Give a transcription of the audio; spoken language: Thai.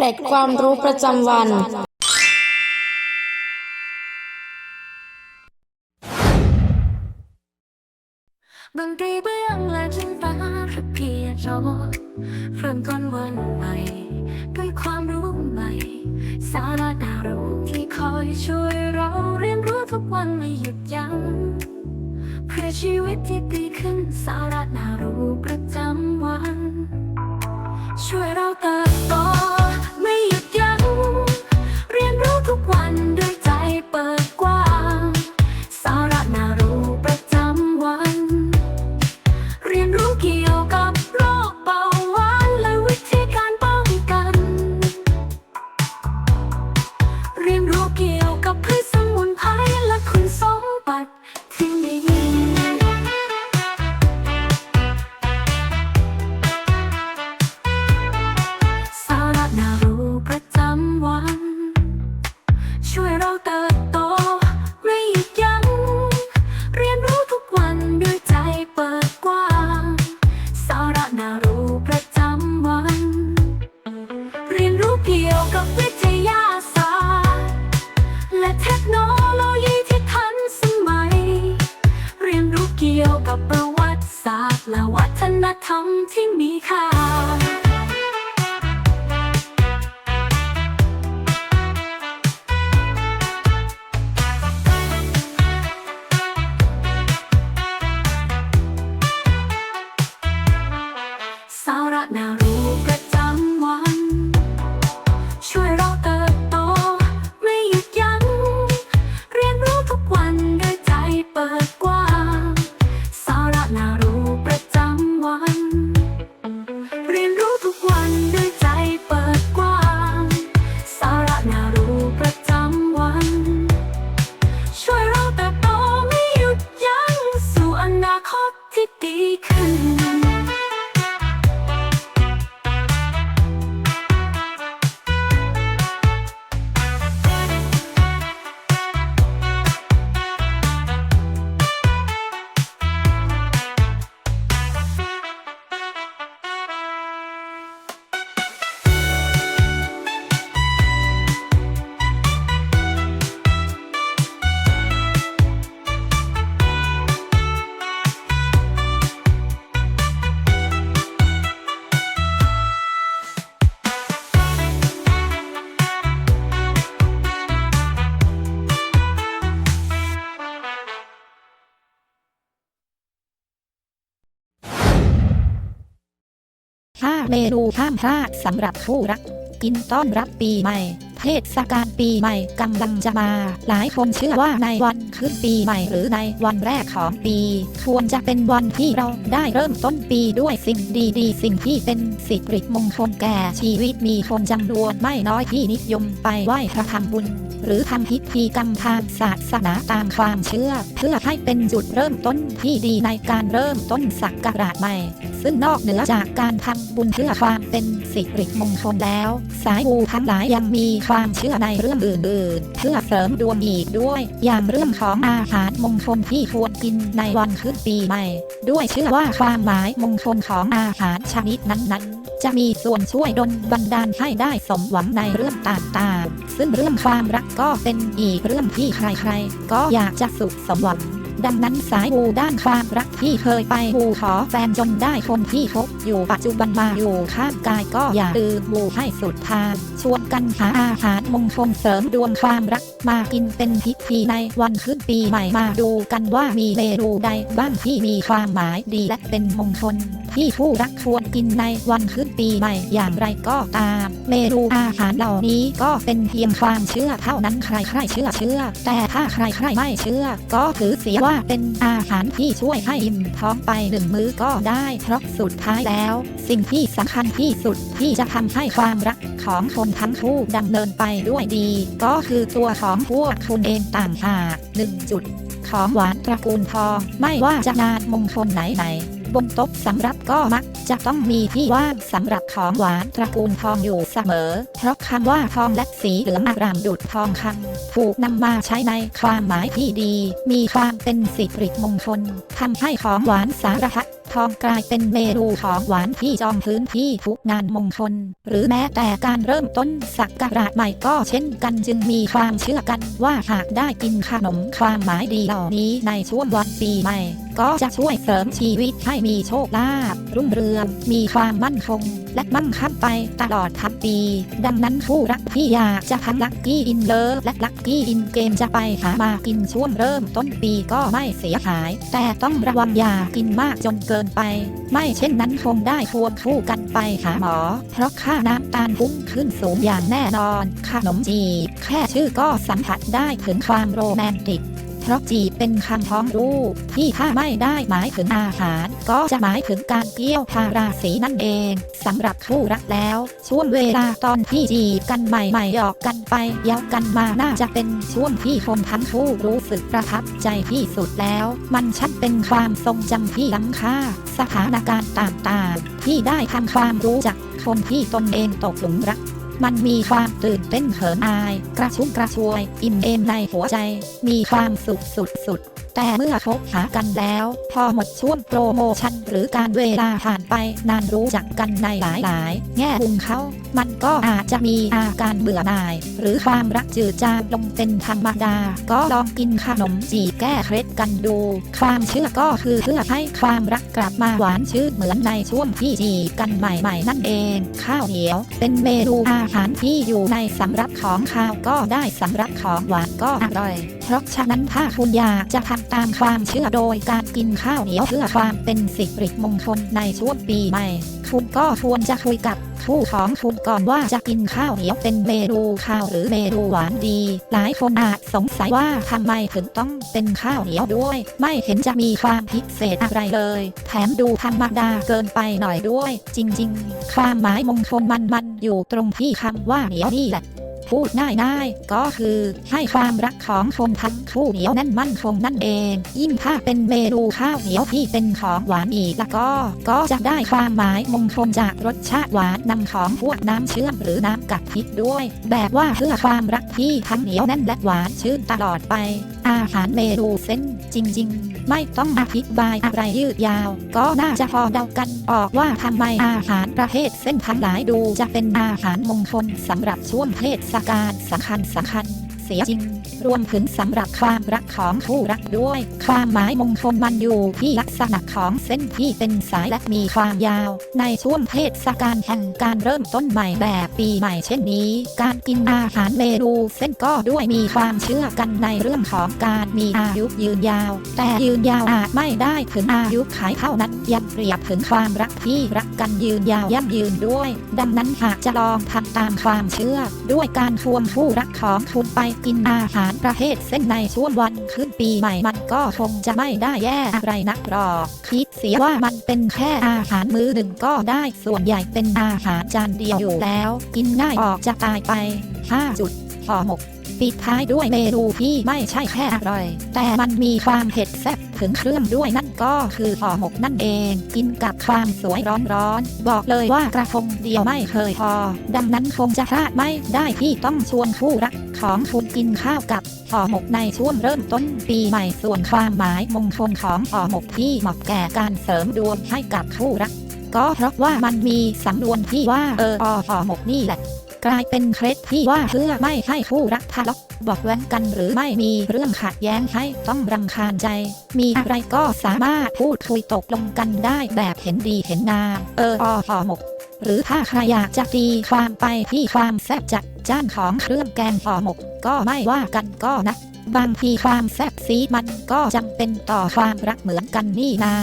เกร็ดความรู้ประจำวัน ดนตรีเบื้องและจินตนาการเพียงโจเริ่มต้นวันใหม่ ด้วยความรู้ใหม่ สาระน่ารู้ที่คอยช่วยเราเรียนรู้ทุกวันไม่หยุดยั้งเพื่อชีวิตที่ดีขึ้นสาระน่ารู้ประจำวัน ธรร 5 เมนูห้ามพลาดสำหรับผู้รัก กินต้อนรับปีใหม่ เทศกาลปีใหม่กำลังจะมา หลายคนเชื่อว่าในวันขึ้นปีใหม่หรือในวันแรกของปี ควรจะเป็นวันที่เราได้เริ่มต้นปีด้วยสิ่งดีๆ สิ่งที่เป็นสิริมงคลแก่ชีวิตมีคนจำนวนไม่น้อยที่นิยมไปไหว้พระทำบุญหรือทำพิธีกรรมทางศาสนาตามความเชื่อ เพื่อให้เป็นจุดเริ่มต้นที่ดีในการเริ่มต้นสักการะใหม่ ซึ่งนอกเหนือจากการทำบุญเพื่อความเป็นสิริมงคลแล้ว สายมูทั้งหลายยังมีความเชื่อในเรื่องอื่นๆ เพื่อเสริมดวงอีกด้วย อย่างเรื่องของอาหารมงคลที่ควรกินในวันขึ้นปีใหม่ ด้วยเชื่อว่าความหมายมงคลของอาหารชนิดนั้นๆจะมีส่วนช่วยดลบันดาลให้ได้สมหวังในเรื่องต่างๆ ซึ่งเรื่องความรักก็เป็นอีกเรื่องที่ใครๆ ก็อยากจะสุขสมหวัง ดังนั้นสายมูด้านความรักที่เคยไปมูขอแฟนจนได้คนที่คบอยู่ปัจจุบันมาอยู่ข้างกายก็อย่าลืมมูให้สุดทางชวนกันหาอาหารมงคลเสริมดวงความรักมากินเป็นพิธีในวันขึ้นปีใหม่มาดูกันว่ามีเมนูใดบ้างที่มีความหมายดีและเป็นมงคลที่ผู้รักควรกินในวันขึ้นปีใหม่อย่างไรก็ตาม เมนูอาหารเหล่านี้ก็เป็นเพียงความเชื่อเท่านั้นใครใครเชื่อเชื่อ แต่ถ้าใครใครไม่เชื่อ ก็ถือเสียว่าเป็นอาหารที่ช่วยให้อิ่มท้องไปหนึ่งมื้อก็ได้เพราะสุดท้ายแล้ว สิ่งที่สำคัญที่สุดที่จะทำให้ความรักของคนทั้งคู่ดำเนินไปด้วยดี ก็คือตัวของพวกคุณเองต่างหากหนึ่งจุด ของหวานตระกูลทองไม่ว่าจะงานมงคลไหนๆ บนโต๊ะสำรับก็มักจะต้องมีที่ว่างสำหรับของหวานตระกูลทองอยู่เสมอ เพราะคำว่าทองและสีเหลืองอารามดุดทองคำถูกนำมาใช้ในความหมายที่ดี มีความเป็นสิริมงคลทำให้ของหวานสารพัด ทองกลายเป็นเมนูของหวานที่จองพื้นที่ทุกงานมงคล หรือแม้แต่การเริ่มต้นสักการะใหม่ก็เช่นกันจึงมีความเชื่อกันว่าหากได้กินขนมความหมายดีเหล่านี้ในช่วงวันปีใหม่ ก็จะช่วยเสริมชีวิตให้มีโชคลาภรุ่งเรืองมีความมั่นคงและมั่งคั่งไปตลอดทั้งปี ดังนั้นคู่รักที่อยากจะทั้งลักกี้อินเลิฟและลักกี้อินเกมจะไปหามากินช่วงเริ่มต้นปีก็ไม่เสียหาย แต่ต้องระวังอย่ากินมากจนเกินไป ไม่เช่นนั้นคงได้ควงคู่กันไปหาหมอ เพราะค่าน้ำตาลพุ่งขึ้นสูงอย่างแน่นอนขนมจีบแค่ชื่อก็สัมผัสได้ถึงความโรแมนติก ราะจีเป็นคำพ้องรูป ที่ถ้าไม่ได้หมายถึงอาหาร ก็จะหมายถึงการเกี่ยวพาราสีนั่นเองสำหรับคู่รักแล้ว ช่วงเวลาตอนที่จีบกันใหม่ๆหยอกกันไปเย้ากันมาน่าจะเป็นช่วงที่คนทั้งคู่รู้สึกประทับใจที่สุดแล้ว มันชัดเป็นความทรงจำที่ล้ำค่า สถานการณ์ต่างๆ ที่ได้ทำความรู้จักคนที่ตนเองตกหลุมรัก มันมีความตื่นเต้นเขินอาย กระชุ่มกระชวย อิ่มเอมในหัวใจ มีความสุขสุดสุดแต่เมื่อคบหากันแล้ว พอหมดช่วงโปรโมชั่นหรือการเวลาผ่านไปนานรู้จักกันในหลายๆ แง่มุมเขา มันก็อาจจะมีอาการเบื่อหน่าย หรือความรักจืดจางลงเป็นธรรมดา ก็ลองกินขนมจีบแก้เคล็ดกันดู ความเชื่อก็คือเพื่อให้ความรักกลับมาหวานชื่นเหมือนในช่วงที่จีบกันใหม่ ๆ นั่นเอง ข้าวเหนียว เป็นเมนูอาหารที่อยู่ในสำรับของข้าวก็ได้สำรับของหวานก็อร่อย เพราะฉะนั้นถ้าคุณอยากจะทำตามความเชื่อโดยการกินข้าวเหนียวเพื่อความเป็นสิริมงคลในช่วงปีใหม่ คุณก็ควรจะคุยกับคู่ของคุณก่อนว่าจะกินข้าวเหนียวเป็นเมนูข้าวหรือเมนูหวานดี หลายคนอาจสงสัยว่าทำไมถึงต้องเป็นข้าวเหนียวด้วย ไม่เห็นจะมีความพิเศษอะไรเลย แถมดูธรรมดาเกินไปหน่อยด้วย จริง ๆ ความหมายมงคลมันมันอยู่ตรงที่คำว่าเหนียวนี่แหละ พูดง่ายๆ ก็คือให้ความรักของคนทั้งคู่เหนียวแน่นมั่นคงนั่นเอง ยิ่งถ้าเป็นเมนูข้าวเหนียวที่เป็นของหวานอีกแล้วก็ ก็จะได้ความหมายมงคลจากรสชาติหวานนำของพวกน้ำเชื่อมหรือน้ำกัดพิษด้วย แบบว่าเพื่อความรักที่ทั้งเหนียวแน่นและหวานชื่นตลอดไป อาหารเมนูเส้นจริง ๆ ไม่ต้องอธิบายอะไรยืดยาว ก็น่าจะพอเดากันออกว่าทำไมอาหารประเภทเส้นทั้งหลายดูจะเป็นอาหารมงคลสำหรับช่วงเทศกาลสำคัญสำคัญเสียจริง รวมถึงสำหรับความรักของคู่รักด้วย ความหมายมงคลมันอยู่ที่ลักษณะของเส้นที่เป็นสายและมีความยาว ในช่วงเทศกาลแห่งการเริ่มต้นใหม่แบบปีใหม่เช่นนี้ การกินอาหารเมนูเส้นก็ด้วยมีความเชื่อกันในเรื่องของการมีอายุยืนยาว แต่ยืนยาวอาจไม่ได้ถึงอายุขายเท่านั้นยังเปรียบถึงความรักที่รักกันยืนยาวยั่งยืนด้วย ดังนั้นหากจะลองทำตามความเชื่อ ด้วยการควงคู่รักของคุณไปกินอาหารประเทศเส้นในช่วงวันขึ้นปีใหม่มันก็คงจะไม่ได้แย่อะไรนักหรอกคิดเสียว่ามันเป็นแค่อาหารมื้อหนึ่งก็ได้ส่วนใหญ่เป็นอาหารจานเดียวอยู่แล้ว กินง่ายออกจะตายไป5จุดห่อหมก ปิดท้ายด้วยเมนูที่ไม่ใช่แค่อร่อย แต่มันมีความเผ็ดแซ่บถึงเครื่องด้วยนั่นก็คือห่อหมกนั่นเอง กินกับความสวยร้อนๆ บอกเลยว่ากระทงเดียวไม่เคยพอ ดังนั้นคงจะพลาดไม่ได้ที่ต้องชวนคู่รักของคุณกินข้าวกับห่อหมกในช่วงเริ่มต้นปีใหม่ส่วนความหมายมงคลของห่อหมกที่เหมาะแก่การเสริมดวงให้กับคู่รัก ก็เพราะว่ามันมีสำนวนที่ว่าเอออห่อหมกนี่แหละ กลายเป็นเคล็ดที่ว่าเพื่อไม่ให้คู่รักทะเลาะบอกแว้นกันหรือไม่มีเรื่องขัดแย้งให้ต้องรำคาญใจ มีอะไรก็สามารถพูดคุยตกลงกันได้แบบเห็นดีเห็นงามเอออห่อหมก หรือถ้าใครอยากจะตีความไปที่ความแซ่บจัดจ้านของเครื่องแกงห่อหมก ก็ไม่ว่ากันก็นะ บางทีความแซ่บซีมันก็จำเป็นต่อความรักเหมือนกันนี่นา